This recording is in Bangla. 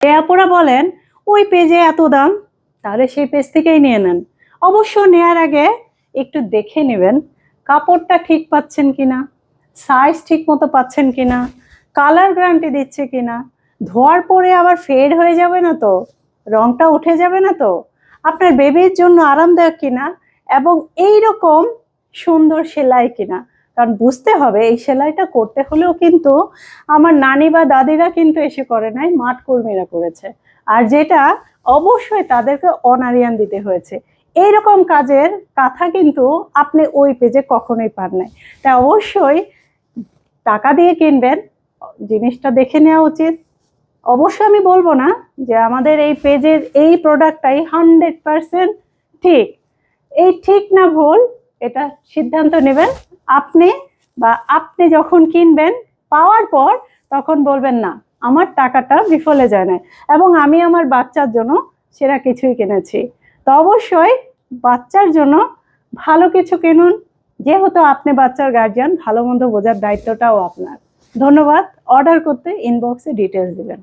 এ আপুরা বলেন, ওই পেজে এত দাম, তাহলে সেই পেজ থেকেই নিয়ে নেন। অবশ্য নেয়ার আগে একটু দেখে নেবেন, কাপড়টা ঠিক পাচ্ছেন কিনা সাইজ ঠিক মতো পাচ্ছেন কিনা কালার গ্যারান্টি দিচ্ছে কিনা, ধোয়ার পরে আবার ফেড হয়ে যাবে না তো, রংটা উঠে যাবে না তো, আপনার বেবির জন্য আরামদায়ক কিনা এবং এই রকম সুন্দর সেলাই কিনা। কারণ বুঝতে হবে এই সেলাইটা করতে হলেও কিন্তু আমার নানি বা দাদিরা কিন্তু এসে করে নাই, মাঠ কর্মীরা করেছে। আর যেটা অবশ্যই তাদেরকে অনারিয়ান দিতে হয়েছে। এইরকম কাজের কথা কিন্তু আপনি ওই পেজে কখনোই পান নাই। তাই অবশ্যই টাকা দিয়ে কিনবেন, জিনিসটা দেখে নেওয়া উচিত। অবশ্যই আমি বলব না যে আমাদের এই পেজের এই প্রোডাক্টটাই হান্ড্রেড পারসেন্ট ঠিক। এই ঠিক না ভুল এটা সিদ্ধান্ত নেবেন। আপনি বা আপনি যখন কিনবেন পাওয়ার পর তখন বলবেন, না, আমার টাকাটা বিফলে যায় না এবং আমি আমার বাচ্চার জন্য সেরা কিছুই কিনেছি। তো অবশ্যই বাচ্চার জন্য ভালো কিছু কিনুন। যেহেতু আপনি বাচ্চার গার্জিয়ান ভালো মন্দ বোঝার দায়িত্বটাও আপনার। ধন্যবাদ। অর্ডার করতে ইনবক্সে ডিটেলস দিবেন।